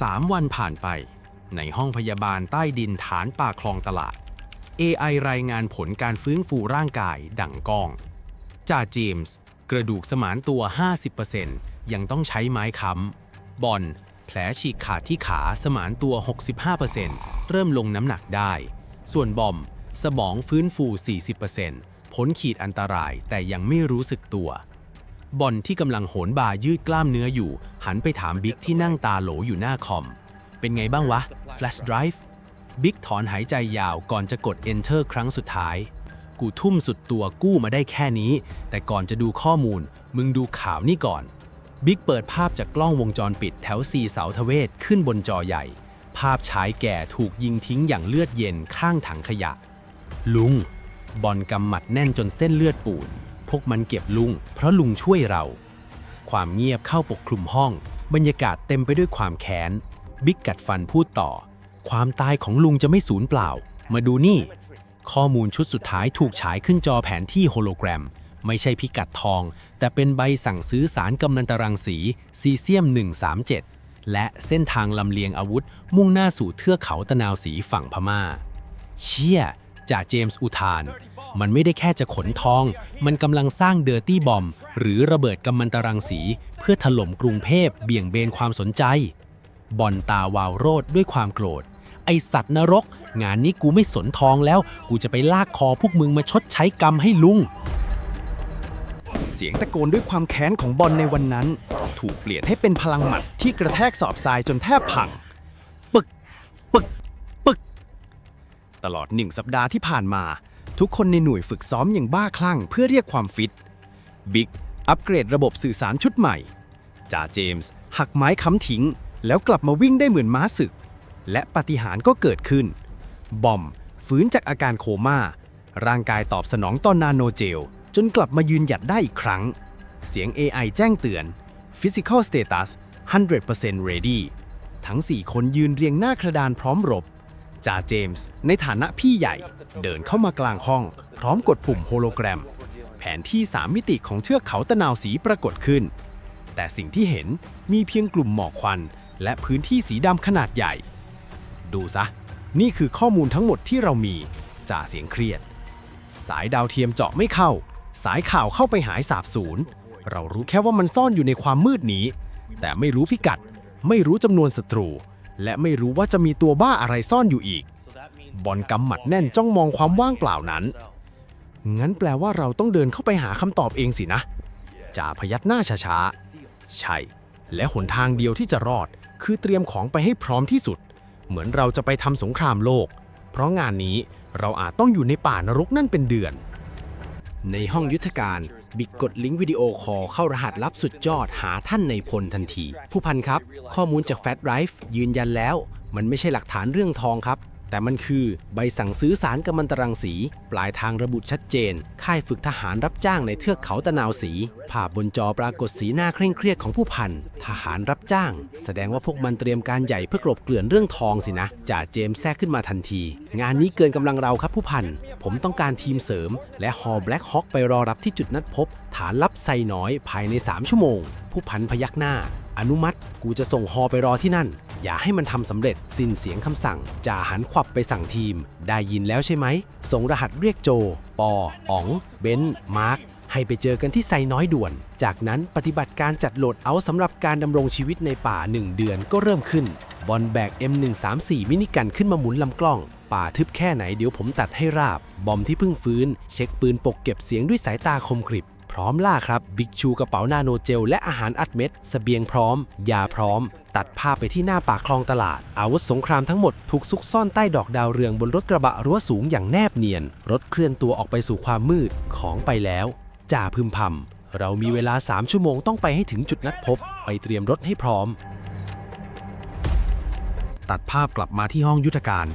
3วันผ่านไป ในห้องพยาบาลใต้ดินฐานป่าคลองตลาด AI รายงานผลการฟื้นฟูร่างกายดังก้อง จ่าเจมส์ กระดูกสมานตัว 50%ยังต้องใช้ไม้ค้ำ บอลแผลฉีกขาดที่ขาสมานตัว 65%เริ่มลงน้ำหนักได้ ส่วนบอม สมองฟื้นฟู 40%พ้นขีดอันตรายแต่ยังไม่รู้สึกตัว บอลที่กำลังโหนบ่ายืดกล้ามเนื้ออยู่ หันไปถามบิ๊กที่นั่งตาโหลอยู่หน้าคอม เป็นไงบ้างวะ Flash Drive บิ๊กถอนหายใจยาวก่อนจะกด Enter ครั้งสุดท้าย กูทุ่มสุดตัวกู้มาได้แค่นี้ แต่ก่อนจะดูข้อมูล มึงดูข่าวนี่ก่อน บิ๊กเปิดภาพจากกล้องวงจรปิดแถวซีเสาทเวศขึ้นบนจอใหญ่ ภาพชายแก่ถูกยิงทิ้งอย่างเลือดเย็นข้างถังขยะ ลุง บอลกำหมัดแน่นจนเส้นเลือดปูด พวกมันเก็บลุง เพราะลุงช่วยเรา ความเงียบเข้าปกคลุมห้อง บรรยากาศเต็มไปด้วยความแค้น บิ๊กกัดฟันพูดต่อ ความตายของลุงจะไม่สูญเปล่า มาดูนี่ ข้อมูลชุดสุดท้ายถูกฉายขึ้นจอแผนที่โฮโลแกรม ไม่ใช่พิกัดทอง แต่เป็นใบสั่งซื้อสารกำนันตรังสีซีเซียม 137 และเส้นทางลำเลียงอาวุธ มุ่งหน้าสู่เทือกเขาตะนาวสีฝั่งพม่า เชี่ย จ่าเจมส์อุทาน มันไม่ได้แค่จะขนทอง มันกำลังสร้างเดอร์ตี้บอมหรือระเบิดกำมันตรังสี เพื่อถล่มกรุงเทพเบี่ยงเบนความสนใจ บอลตาวาวโรดด้วยความโกรธ ไอสัตว์นรก งานนี้กูไม่สนทองแล้ว กูจะไปลากคอพวกมึงมาชดใช้กรรมให้ลุงเสียงตะโกนด้วยความแค้นของบอลในวันนั้น ถูกเปลี่ยนให้เป็นพลังหมัดที่กระแทกสอบทรายจนแทบพัง ปึก ปึกปึก ตลอดหนึ่งสัปดาห์ที่ผ่านมา ทุกคนในหน่วยฝึกซ้อมอย่างบ้าคลั่งเพื่อเรียกความฟิตบิ๊กอัปเกรดระบบสื่อสารชุดใหม่จ่าเจมส์หักไม้ค้ำทิ้ง แล้วกลับมาวิ่งได้เหมือนม้าศึก และปฏิหารก็เกิดขึ้น บอมฟื้นจากอาการโคม่า ร่างกายตอบสนองต่อนนาโนเจล จนกลับมายืนหยัดได้อีกครั้ง เสียง AI แจ้งเตือน Physical Status 100% Ready ทั้ง 4 คนยืนเรียงหน้ากระดานพร้อมรบ จ่าเจมส์ในฐานะพี่ใหญ่ เดินเข้ามากลางห้อง พร้อมกดปุ่มโฮโลแกรม แผนที่3มิติของเทือกเขาตะนาวสีปรากฏขึ้น แต่สิ่งที่เห็นมีเพียงกลุ่มหมอกควัน และพื้นที่สีดำขนาดใหญ่ ดูซะ นี่คือข้อมูลทั้งหมดที่เรามีจ่าเสียงเครียด สายดาวเทียมเจาะไม่เข้า สายข่าวเข้าไปหายสาบสูญเรารู้แค่ว่ามันซ่อนอยู่ในความมืดนี้ แต่ไม่รู้พิกัด ไม่รู้จำนวนศัตรู และไม่รู้ว่าจะมีตัวบ้าอะไรซ่อนอยู่อีก บอลกำหมัดแน่นจ้องมองความว่างเปล่านั้น งั้นแปลว่าเราต้องเดินเข้าไปหาคำตอบเองสินะจ่าพยักหน้าช้าๆ ใช่ และหนทางเดียวที่จะรอด คือเตรียมของไปให้พร้อมที่สุด เหมือนเราจะไปทำสงครามโลก เพราะงานนี้เราอาจต้องอยู่ในป่านรกนั่นเป็นเดือน ในห้องยุทธการ บิกกดลิงก์วิดีโอคอลเข้ารหัสลับสุดยอดหาท่านในพลทันที ผู้พันครับ ข้อมูลจากแฟตไรฟ์ยืนยันแล้ว มันไม่ใช่หลักฐานเรื่องทองครับ แต่มันคือใบสั่งซื้อสารกัมมันตรังสี ปลายทางระบุชัดเจน ค่ายฝึกทหารรับจ้างในเทือกเขาตะนาวสี ภาพบนจอปรากฏสีหน้าเคร่งเครียดของผู้พัน ทหารรับจ้าง แสดงว่าพวกมันเตรียมการใหญ่เพื่อกลบเกลื่อนเรื่องทองสินะ จ่าเจมส์แทรกขึ้นมาทันที งานนี้เกินกำลังเราครับผู้พัน ผมต้องการทีมเสริม และฮอแบล็กฮอคไปรอรับที่จุดนัดพบ ฐานลับไซน้อย ภายใน 3 ชั่วโมง ผู้พันพยักหน้า อนุมัติ กูจะส่งฮอไปรอที่นั่น อย่าให้มันทำสำเร็จ สิ้นเสียงคำสั่งจ่าหันขวับไปสั่งทีม ได้ยินแล้วใช่ไหม ส่งรหัสเรียกโจ ปออ๋อง เบนมาร์คให้ไปเจอกันที่ไซน้อยด่วน จากนั้นปฏิบัติการจัดโหลดเอาสำหรับการดำรงชีวิตในป่า 1 เดือนก็เริ่มขึ้น บอลแบก M134 มินิกันขึ้นมาหมุนลำกล้อง ป่าทึบแค่ไหนเดี๋ยวผมตัดให้ราบ บอมที่เพิ่งฟื้น เช็คปืนปกเก็บเสียงด้วยสายตาคมกริบ พร้อมล่าครับ บิ๊กชูกระเป๋านาโนเจลและอาหารอัดเม็ดสเสบียงพร้อม ยาพร้อม ตัดภาพไปที่หน้าปากคลองตลาด อาวุธสงครามทั้งหมดถูกซุกซ่อนใต้ดอกดาวเรืองบนรถกระบะรั้วสูงอย่างแนบเนียน รถเคลื่อนตัวออกไปสู่ความมืดของไปแล้วจ่าพึมพำเรามีเวลา 3 ชั่วโมงต้องไปให้ถึงจุดนัดพบ ไปเตรียมรถให้พร้อม ตัดภาพกลับมาที่ห้องยุทธการ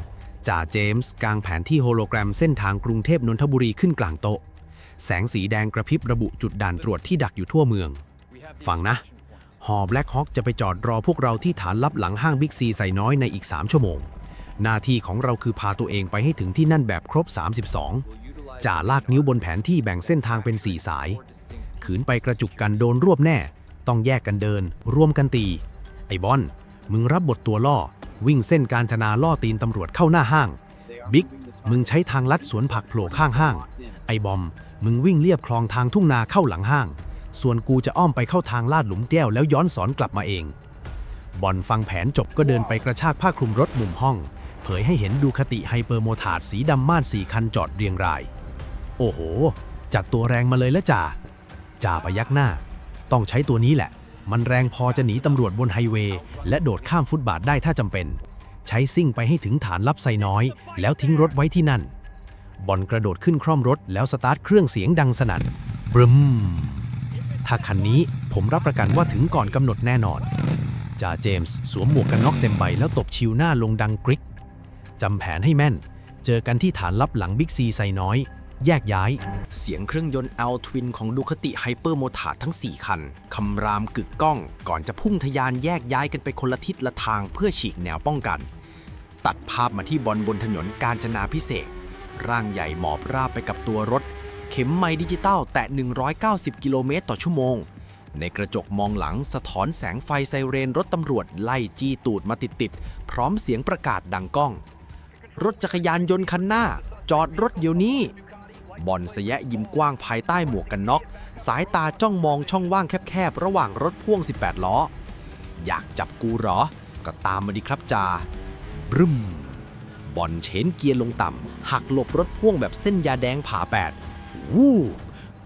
จ่าเจมส์กางแผนที่โฮโลแกรมเส้นทางกรุงเทพนนทบุรีขึ้นกลางโต๊ะ แสงสีแดงกระพริบระบุจุดด่านตรวจที่ดักอยู่ทั่วเมือง ฟังนะ ฮอแบล็กฮอ k จะไปจอดรอพวกเราที่ฐานลับหลังห้างบิ๊กซีใส่น้อยในอีก 3 ชั่วโมง หน้าที่ของเราคือพาตัวเองไปให้ถึงที่นั่นแบบครบ 32 จ่าลากนิ้วบนแผนที่แบ่งเส้นทางเป็น 4 สาย ขืนไปกระจุกกันโดนรวบแน่ ต้องแยกกันเดิน ร่วมกันตี ไอ้บอลมึงรับบทตัวล่อ วิ่งเส้นการจนาล่อตีนตำรวจเข้าหน้าห้าง บิ๊ก มึงใช้ทางลัดสวนผักโผล่ข้างห้าง ไอบอม มึงวิ่งเลียบคลองทางทุ่งนาเข้าหลังห้าง ส่วนกูจะอ้อมไปเข้าทางลาดหลุมแก้วแล้วย้อนสอนกลับมาเอง บอลฟังแผนจบก็เดินไปกระชากผ้าคลุมรถมุมห้อง เผยให้เห็นดูคติไฮเปอร์โมทาร์ดสีดำม่านสี่คันจอดเรียงราย โอ้โห จัดตัวแรงมาเลยล้วจ่าจ่าพยักหน้า ต้องใช้ตัวนี้แหละ มันแรงพอจะหนีตำรวจบนไฮเวย์และโดดข้ามฟุตบาทได้ถ้าจำเป็น ใช้ซิ่งไปให้ถึงฐานลับไซน้อย แล้วทิ้งรถไว้ที่นั่นบอลกระโดดขึ้นคร่อมรถแล้วสตาร์ทเครื่องเสียงดังสนั่นบรึม ถ้าคันนี้ผมรับประกันว่าถึงก่อนกำหนดแน่นอน จ่าเจมส์สวมหมวกกันน็อกเต็มใบแล้วตบชิวหน้าลงดังกริกจำแผนให้แม่น เจอกันที่ฐานลับหลังบิ๊กซีไซน้อย แยกย้าย เสียงเครื่องยนต์ L Twin ของดูคติไฮเปอร์โมทาทั้ง 4 คัน คำรามกึกก้อง ก่อนจะพุ่งทะยานแยกย้ายกันไปคนละทิศละทางเพื่อฉีกแนวป้องกัน ตัดภาพมาที่บอลบนถนนกาญจนาพิเศษ ร่างใหญ่หมอบราบไปกับตัวรถ ข็มไม้ดิจิตอลแตะ 190 กิโลเมตรต่อชั่วโมง ในกระจกมองหลังสะท้อนแสงไฟไซเรนรถตำรวจไล่จี้ตูดมาติดๆพร้อมเสียงประกาศดังก้อง รถจักรยานยนต์คันหน้า จอดรถเดี๋ยวนี้บอลสะแยะยิ้มกว้างภายใต้หมวกกันน็อก สายตาจ้องมองช่องว่างแคบๆ ระหว่างรถพ่วง 18 ล้อ อยากจับกูเหรอ ก็ตามมาดิครับจาบรึมบอลเชนเกียร์ลงต่ำหักหลบรถพ่วงแบบเส้นยาแดงผ่าแปด วู้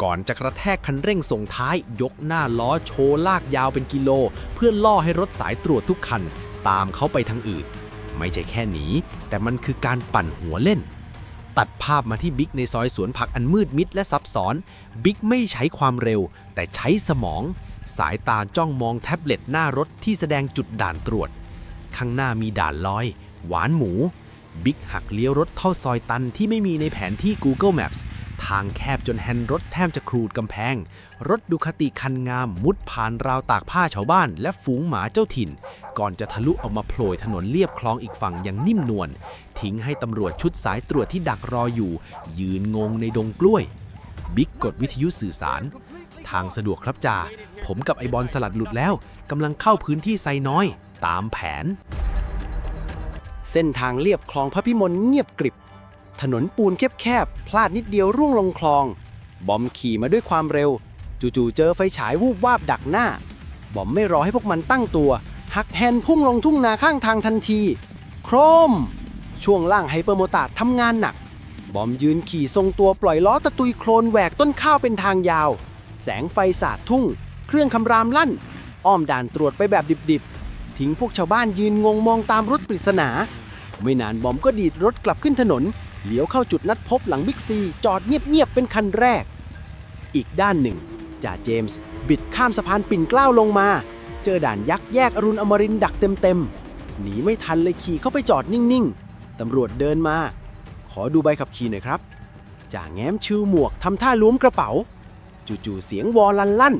ก่อนจะกระแทกคันเร่งส่งท้าย ยกหน้าล้อโชว์ลากยาวเป็นกิโล เพื่อล่อให้รถสายตรวจทุกคัน ตามเขาไปทางอื่น ไม่ใช่แค่หนีแต่มันคือการปั่นหัวเล่น ตัดภาพมาที่บิ๊กในซอยสวนผักอันมืดมิดและซับซ้อน บิ๊กไม่ใช้ความเร็ว แต่ใช้สมอง สายตาจ้องมองแท็บเล็ตหน้ารถที่แสดงจุดด่านตรวจ ข้างหน้ามีด่านลอย หวานหมู บิ๊กหักเลี้ยวรถเข้าซอยตันที่ไม่มีในแผนที่ Google Maps ทางแคบจนแฮนด์รถแทบจะครูดกำแพง รถดูคติคันงามมุดผ่านราวตากผ้าชาวบ้าน และฝูงหมาเจ้าถิ่น ก่อนจะทะลุออกมาโผล่ถนนเลียบคลองอีกฝั่งอย่างนิ่มนวล ทิ้งให้ตำรวจชุดสายตรวจที่ดักรออยู่ ยืนงงในดงกล้วย บิ๊กกดวิทยุสื่อสาร ทางสะดวกครับจ่า ผมกับไอบอลสลัดหลุดแล้วกำลังเข้าพื้นที่ไซน้อย ตามแผน เส้นทางเลียบคลองพระพิมลเงียบกริบ ถนนปูนแคบๆ พลาดนิดเดียวร่วงลงคลอง บอมขี่มาด้วยความเร็ว จู่ๆเจอไฟฉายวูบวาบดักหน้า บอมไม่รอให้พวกมันตั้งตัว หักแฮนด์พุ่งลงทุ่งนาข้างทางทันที โครม ช่วงล่างไฮเปอร์โมตาทำงานหนัก บอมยืนขี่ทรงตัวปล่อยล้อตะตุยโคลนแหวกต้นข้าวเป็นทางยาว แสงไฟสาดทุ่ง เครื่องคำรามลั่น อ้อมด่านตรวจไปแบบดิบๆ ทิ้งพวกชาวบ้านยืนงงมองตามรถปริศนา ไม่นานบอมก็ดีดรถกลับขึ้นถนน เลี้ยวเข้าจุดนัดพบหลังบิ๊กซี จอดเงียบๆเป็นคันแรก อีกด้านหนึ่งจ่าเจมส์บิดข้ามสะพานปิ่นเกล้าลงมา เจอด่านยักษ์แยกอรุณอมรินดักเต็มๆหนีไม่ทันเลยขี่เข้าไปจอดนิ่งๆตำรวจเดินมา ขอดูใบขับขี่หน่อยครับจ่าแง้มชิวหมวกทำท่าล้วมกระเป๋า จู่ๆเสียงวอลันลั่น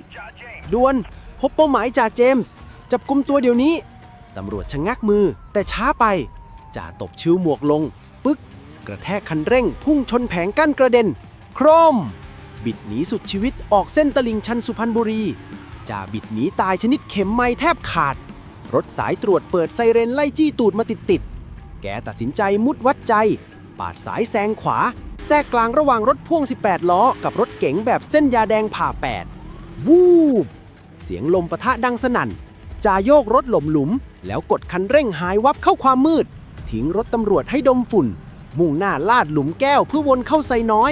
ด่วน พบเป้าหมายจ่าเจมส์จับกุมตัวเดี๋ยวนี้ตำรวจชะงักมือแต่ช้าไปจ่าตบชิวหมวกลง กระแทกคันเร่งพุ่งชนแผงกั้นกระเด็น โครม บิดหนีสุดชีวิตออกเส้นตลิ่งชันสุพรรณบุรี จ่าบิดหนีตายชนิดเข็มไม้แทบขาด รถสายตรวจเปิดไซเรนไล่จี้ตูดมาติดติดแกตัดสินใจมุดวัดใจ ปาดสายแซงขวา แทรกกลางระหว่างรถพ่วง 18 ล้อ กับรถเก๋งแบบเส้นยาแดงผ่าแปดวูบ เสียงลมปะทะดังสนั่นจ่าโยกรถหล่มหลุม แล้วกดคันเร่งหายวับเข้าความมืด ทิ้งรถตำรวจให้ดมฝุ่น มุ่งหน้าลาดหลุมแก้วเพื่อวนเข้าไซน้อย